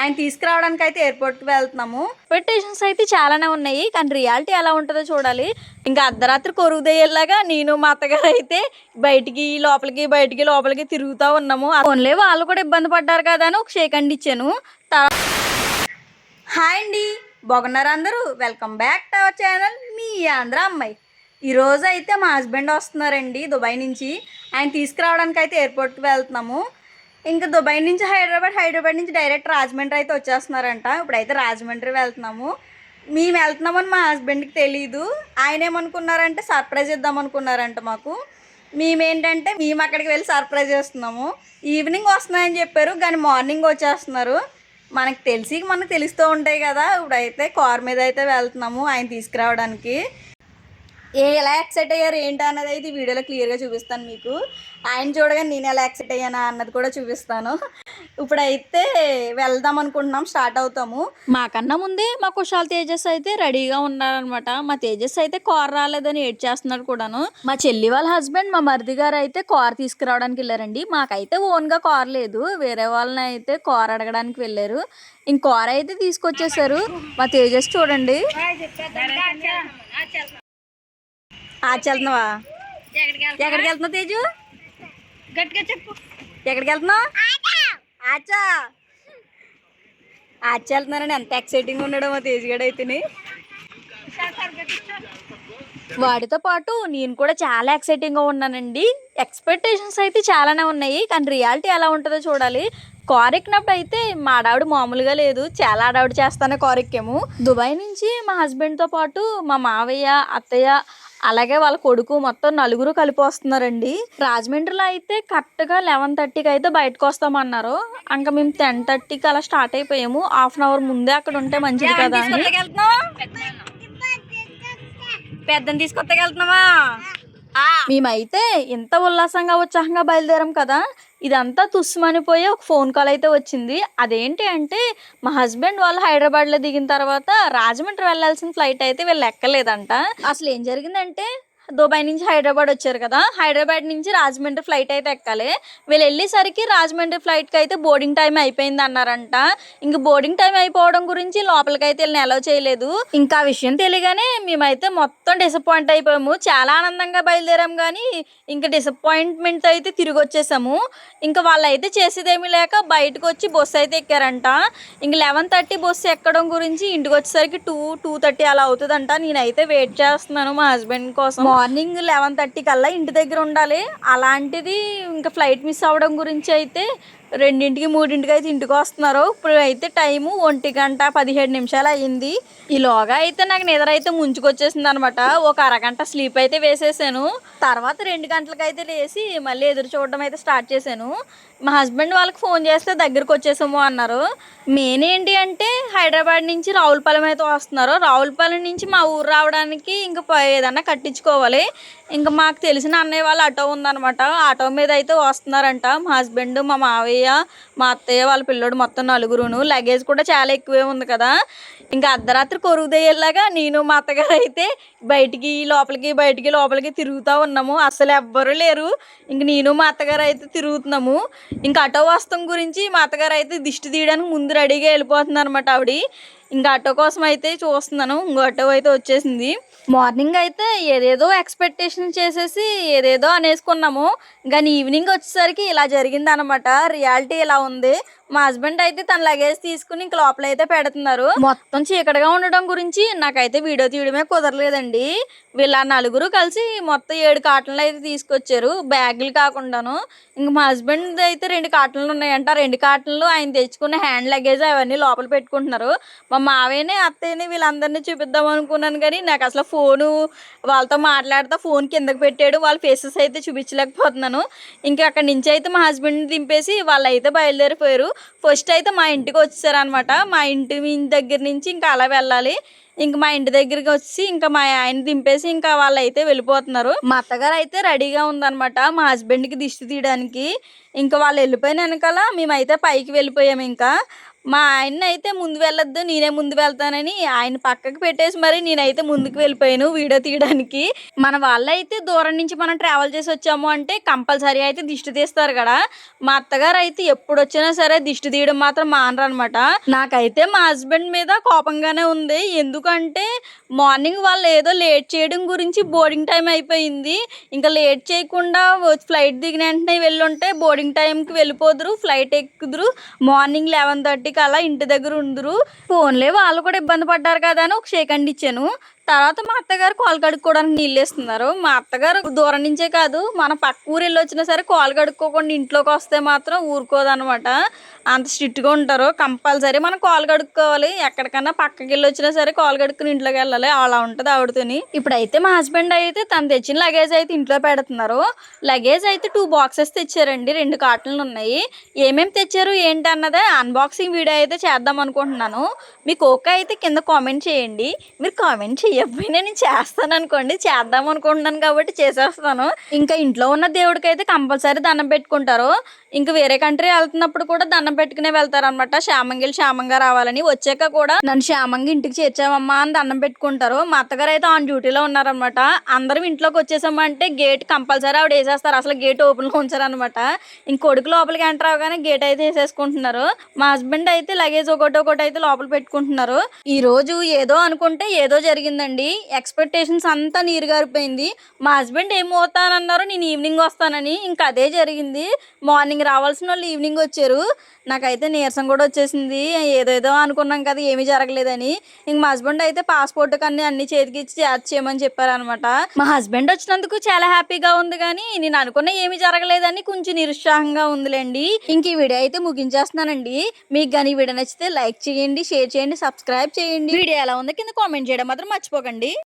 ఆయన తీసుకురావడానికి అయితే ఎయిర్పోర్ట్కి వెళ్తున్నాము. ఎక్స్పెక్టేషన్స్ అయితే చాలానే ఉన్నాయి కానీ రియాలిటీ ఎలా ఉంటుందో చూడాలి. ఇంకా అర్ధరాత్రి కొరుగు దయ్యేలాగా నేను మా అత్తగారు అయితే బయటికి లోపలికి బయటికి లోపలికి తిరుగుతూ ఉన్నాము. ఓన్లీ వాళ్ళు కూడా ఇబ్బంది పడ్డారు కదా అని ఒక షేక్ అండి ఇచ్చాను. హాయ్ అండి. బాగున్నారు అందరూ? Welcome back to our channel మీ ఆంధ్ర అమ్మాయి. ఈరోజు అయితే మా హస్బెండ్ వస్తున్నారండి దుబాయ్ నుంచి. ఆయన తీసుకురావడానికి అయితే ఎయిర్పోర్ట్కి వెళ్తున్నాము. ఇంకా దుబాయ్ నుంచి హైదరాబాద్ హైదరాబాద్ నుంచి డైరెక్ట్ రాజమండ్రి అయితే వచ్చేస్తున్నారంట. ఇప్పుడైతే రాజమండ్రి వెళ్తున్నాము. మేము వెళ్తున్నామని మా హస్బెండ్కి తెలియదు ఆయన ఏమనుకున్నారంటే సర్ప్రైజ్ ఇద్దాం అనుకున్నారంట మాకు. మేమేంటంటే మేము అక్కడికి వెళ్ళి సర్ప్రైజ్ చేస్తున్నాము. ఈవినింగ్ వస్తున్నాయని చెప్పారు కానీ మార్నింగ్ వచ్చేస్తున్నారు. మనకు తెలిసి మనకు తెలుస్తూ ఉంటాయి కదా. ఇప్పుడైతే కార్ మీద అయితే వెళ్తున్నాము ఆయన తీసుకురావడానికి. ఏ ఎలా యాక్సెప్ట్ అయ్యారు ఏంటి అన్నది అయితే ఈ వీడియోలో క్లియర్గా చూపిస్తాను మీకు. ఆయన చూడగానే నేను ఎలా యాక్సెప్ట్ అయ్యానా అన్నది కూడా చూపిస్తాను. ఇప్పుడైతే వెళ్దాం అనుకుంటున్నాం స్టార్ట్ అవుతాము. మాకన్నా ముందే మా కుషాల్ తేజస్ అయితే రెడీగా ఉన్నారనమాట మా తేజస్ అయితే కార్ రాలేదని ఏడ్ చేస్తున్నాడు కూడాను. మా చెల్లి వాళ్ళ హస్బెండ్ మా మరిది గారు అయితే కార్ తీసుకురావడానికి వెళ్ళారండి. మాకైతే ఓన్గా కార్ లేదు. వేరే వాళ్ళని అయితే కార్ అడగడానికి వెళ్ళారు. ఇంక కార్ అయితే తీసుకొచ్చేసారు. మా తేజస్ చూడండి. ఆచి వెళ్తున్నావా? ఎక్కడికి వెళ్తున్నావు తేజు? గట్టిగా చెప్పు. ఎక్కడికి వెళ్తున్నావు? ఆచా. ఆచి. వెళ్తున్నారని ఎంత ఎక్సైటింగ్ ఉన్నాడో మా తేజుగాడు అయితేనే. వాడితో పాటు నేను కూడా చాలా ఎక్సైటింగ్గా ఉన్నానండి. ఎక్స్పెక్టేషన్స్ అయితే చాలానే ఉన్నాయి కానీ రియాలిటీ ఎలా ఉంటుందో చూడాలి. కార్ ఎక్కినప్పుడు అయితే మా ఆడావిడ మామూలుగా లేదు. చాలా ఆడావిడ చేస్తానే కార్ ఎక్కాము. దుబాయ్ నుంచి మా హస్బెండ్తో పాటు మా మావయ్య అత్తయ్య అలాగే వాళ్ళ కొడుకు మొత్తం నలుగురు కలిపి వస్తున్నారండి. రాజమండ్రిలో అయితే కరెక్ట్గా లెవెన్ థర్టీకి అయితే బయటకు వస్తామన్నారు. ఇంకా మేము టెన్ థర్టీకి అలా స్టార్ట్ అయిపోయాము. హాఫ్ అన్ అవర్ ముందే అక్కడ ఉంటే మంచిది కదా పెద్దని ఆ, మేమైతే ఇంత ఉల్లాసంగా ఉత్సాహంగా బయలుదేరాం కదా ఇదంతా తుస్సుమనిపోయి ఒక ఫోన్ కాల్ అయితే వచ్చింది. అదేంటి అంటే మా హస్బెండ్ వాళ్ళు హైదరాబాద్లో దిగిన తర్వాత రాజమండ్రి వెళ్ళాల్సిన ఫ్లైట్ అయితే వీళ్ళు ఎక్కలేదంట. అసలు ఏం జరిగిందంటే దుబాయ్ నుంచి హైదరాబాద్ వచ్చారు కదా హైదరాబాద్ నుంచి రాజమండ్రి ఫ్లైట్ అయితే ఎక్కాలి. వీళ్ళు వెళ్ళేసరికి రాజమండ్రి ఫ్లైట్కి అయితే బోర్డింగ్ టైం అయిపోయింది అన్నారంట. ఇంక బోర్డింగ్ టైం అయిపోవడం గురించి లోపలికి అయితే వీళ్ళని అలౌ చేయలేదు. ఇంకా విషయం తెలియగానే మేమైతే మొత్తం డిసప్పాయింట్ అయిపోయాము. చాలా ఆనందంగా బయలుదేరాం కానీ ఇంకా డిసప్పాయింట్మెంట్ అయితే తిరిగి వచ్చేసాము. ఇంకా వాళ్ళు అయితే చేసేదేమీ లేక బయటకు వచ్చి బస్సు అయితే ఎక్కారంట. ఇంక లెవెన్ థర్టీ బస్సు ఎక్కడం గురించి ఇంటికి వచ్చేసరికి టూ టూ థర్టీ అలా అవుతుందంట. నేనైతే వెయిట్ చేస్తున్నాను మా హస్బెండ్ కోసం. మార్నింగ్ లెవెన్ థర్టీ కల్లా ఇంటి దగ్గర ఉండాలి. అలాంటిది ఇంకా ఫ్లైట్ మిస్ అవ్వడం గురించి అయితే రెండింటికి మూడింటికి అయితే ఇంటికి వస్తున్నారు. ఇప్పుడు అయితే టైము ఒంటి గంట పదిహేడు నిమిషాలు అయ్యింది. ఈలోగా అయితే నాకు నిద్ర అయితే ముంచుకొచ్చేసింది అనమాట ఒక అరగంట స్లీప్ అయితే వేసేసాను. తర్వాత రెండు గంటలకు అయితే లేచి మళ్ళీ ఎదురు చూడడం అయితే స్టార్ట్ చేశాను. మా హస్బెండ్ వాళ్ళకి ఫోన్ చేస్తే దగ్గరికి వచ్చేసాము అన్నారు. మెయిన్ ఏంటి అంటే హైదరాబాద్ నుంచి రావులపాలెం అయితే వస్తున్నారు. రావులపాలెం నుంచి మా ఊరు రావడానికి ఇంకా ఏదన్నా కట్టించుకోవాలి. ఇంకా మాకు తెలిసిన అన్నయ్య వాళ్ళ ఆటో ఉందన్నమాట. ఆటో మీద అయితే వస్తున్నారంట. మా హస్బెండ్ మా మావయ్య మా అత్తయ్య వాళ్ళ పిల్లోడు మొత్తం నలుగురును. లగేజ్ కూడా చాలా ఎక్కువే ఉంది కదా. ఇంకా అర్ధరాత్రి కొరుగుదయ్యేలాగా నేను మా అత్తగారు అయితే బయటికి లోపలికి బయటికి లోపలికి తిరుగుతూ ఉన్నాము. అసలు ఎవ్వరూ లేరు. ఇంక నేను మా అత్తగారు అయితే తిరుగుతున్నాము. ఇంకా అటో వస్తం గురించి మా అత్తగారు అయితే దిష్టి తీయడానికి ముందు రెడీగా వెళ్ళిపోతుంది అనమాట ఆవిడ. ఇంకా ఆటో కోసం అయితే చూస్తున్నాను. ఇంకో ఆటో అయితే వచ్చేసింది. మార్నింగ్ అయితే ఏదేదో ఎక్స్పెక్టేషన్ చేసేసి ఏదేదో అనేసుకున్నాము. కానీ ఈవినింగ్ వచ్చేసరికి ఇలా జరిగింది అనమాట రియాలిటీ ఇలా ఉంది. మా హస్బెండ్ అయితే తన లగేజ్ తీసుకుని ఇంక లోపల అయితే పెడుతున్నారు. మొత్తం చీకటిగా ఉండడం గురించి నాకైతే వీడియో తీయడమే కుదరలేదండి. వీళ్ళ నలుగురు కలిసి మొత్తం ఏడు కాటన్లు అయితే తీసుకొచ్చారు. బ్యాగులు కాకుండాను. ఇంక మా హస్బెండ్ అయితే రెండు కాటన్లు ఉన్నాయంట. రెండు కాటన్లు ఆయన తెచ్చుకున్న హ్యాండ్ లగేజ్ అవన్నీ లోపల పెట్టుకుంటున్నారు. మా మావయ్యని అత్తయ్యని వీళ్ళందరినీ చూపిద్దాం అనుకున్నాను కానీ నాకు అసలు ఫోను వాళ్ళతో మాట్లాడుతూ ఫోన్ కిందకి పెట్టాడు. వాళ్ళ ఫేసెస్ అయితే చూపించలేకపోతున్నాను. ఇంకా అక్కడి నుంచి అయితే మా హస్బెండ్ని దింపేసి వాళ్ళు అయితే బయలుదేరిపోయారు. ఫస్ట్ అయితే మా ఇంటికి వచ్చేసారనమాట మా ఇంటి మీ- దగ్గర నుంచి ఇంకా అలా వెళ్ళాలి. ఇంక మా ఇంటి దగ్గరికి వచ్చి ఇంకా మా ఆయన దింపేసి ఇంకా వాళ్ళు అయితే వెళ్ళిపోతున్నారు. మా అత్తగారు అయితే రెడీగా ఉందన్నమాట. మా హస్బెండ్కి దిష్టి తీయడానికి. ఇంకా వాళ్ళు వెళ్ళిపోయిన వెనకాల మేమైతే పైకి వెళ్ళిపోయాము ఇంకా. మా ఆయన అయితే ముందు వెళ్ళొద్దు నేనే ముందు వెళ్తానని ఆయన పక్కకు పెట్టేసి మరి నేనైతే ముందుకు వెళ్ళిపోయాను వీడియో తీయడానికి. మన వాళ్ళైతే దూరం నుంచి మనం ట్రావెల్ చేసి వచ్చాము అంటే కంపల్సరీ అయితే దిష్టి తీస్తారు కదా. మా అత్తగారు అయితే ఎప్పుడు వచ్చినా సరే దిష్టి తీయడం మాత్రం మానరు అనమాట నాకైతే మా హస్బెండ్ మీద కోపంగానే ఉంది. ఎందుకంటే మార్నింగ్ వాళ్ళు ఏదో లేట్ చేయడం గురించి బోర్డింగ్ టైం అయిపోయింది. ఇంకా లేట్ చేయకుండా ఫ్లైట్ దిగిన వెంటనే వెళ్ళుంటే బోర్డింగ్ టైంకి వెళ్ళిపోదురు ఫ్లైట్ ఎక్కుదురు. మార్నింగ్ లెవెన్ థర్టీ థర్టీకి అలా ఇంటి దగ్గర ఉందరు. ఫోన్లే వాళ్ళు కూడా ఇబ్బంది పడ్డారు కదా అని ఒక షేక్ అండ్ ఇచ్చాను. తర్వాత మా అత్తగారు కాలు కడుక్కోవడానికి నీళ్ళు వేస్తున్నారు మా అత్తగారు దూరం నుంచే కాదు మన పక్క ఊరు వెళ్ళి వచ్చినా సరే కాలు కడుక్కోకుండా ఇంట్లోకి వస్తే మాత్రం ఊరుకోదనమాట అంత స్ట్రిక్ట్గా ఉంటారు. కంపల్సరీ మనం కాలు కడుక్కోవాలి. ఎక్కడికన్నా పక్కకి వెళ్ళి వచ్చినా సరే కాలు కడుక్కుని ఇంట్లోకి వెళ్ళాలి. అలా ఉంటుంది ఆవిడతోని ఇప్పుడైతే మా హస్బెండ్ అయితే తను తెచ్చిన లగేజ్ అయితే ఇంట్లో పెడుతున్నారు. లగేజ్ అయితే టూ బాక్సెస్ తెచ్చారండి. రెండు కార్టన్లు ఉన్నాయి. ఏమేమి తెచ్చారు ఏంటి అన్నదే అన్బాక్సింగ్ వీడియో అయితే చేద్దాం అనుకుంటున్నాను. మీకు ఓకే అయితే కింద కామెంట్ చేయండి. మీరు కామెంట్ చేయకపోయినా నేను చేస్తాను అనుకోండి చేద్దాం అనుకుంటున్నాను కాబట్టి చేసేస్తాను. ఇంకా ఇంట్లో ఉన్న దేవుడికి అయితే కంపల్సరీ దండం పెట్టుకుంటారు. ఇంకా వేరే కంట్రీ వెళ్తున్నప్పుడు కూడా దండం పెట్టుకునే వెళ్తారు అనమాట శ్యామంగి శ్యామంగా రావాలని. వచ్చాక కూడా నన్ను శ్యామంగి ఇంటికి చేర్చామమ్మా అని దండం పెట్టుకుంటారు. మా అత్తగారు అయితే ఆన్ డ్యూటీలో ఉన్నారనమాట అందరం ఇంట్లోకి వచ్చేసామంటే గేట్ కంపల్సరీ ఆవిడ వేసేస్తారు. అసలు గేట్ ఓపెన్లో ఉంచారనమాట ఇంక కొడుకు లోపలికి ఎంటర్ అవగానే గేట్ అయితే వేసేసుకుంటున్నారు. మా హస్బెండ్ అయితే లగేజ్ ఒకటి ఒకటి అయితే లోపల పెట్టుకుంటున్నారు. ఈ రోజు ఏదో అనుకుంటే ఏదో జరిగిందండి. ఎక్స్పెక్టేషన్స్ అంతా నీరు గారిపోయింది మా హస్బెండ్ ఏం పోతానన్నారు? నేను ఈవినింగ్ వస్తానని. ఇంకా అదే జరిగింది. మార్నింగ్ రావాల్సిన వాళ్ళు ఈవినింగ్ వచ్చారు. నాకైతే నీరసం కూడా వచ్చేసింది. ఏదేదో అనుకున్నాం కదా ఏమీ జరగలేదని. ఇంక మా హస్బెండ్ అయితే పాస్పోర్ట్ కన్నీ అన్ని చేతికి ఇచ్చి చేయమని చెప్పారనమాట మా హస్బెండ్ వచ్చినందుకు చాలా హ్యాపీగా ఉంది కానీ నేను అనుకున్న ఏమీ జరగలేదని కొంచెం నిరుత్సాహంగా ఉందిలేండి. ఇంక ఈ వీడియో అయితే ముగించేస్తున్నానండి. మీకు కానీ ఈ వీడియో నచ్చితే లైక్ చేయండి షేర్ చేయండి సబ్స్క్రైబ్ చేయండి. వీడియో ఎలా ఉందో కింద కామెంట్ చేయడం మాత్రం మర్చిపోకండి.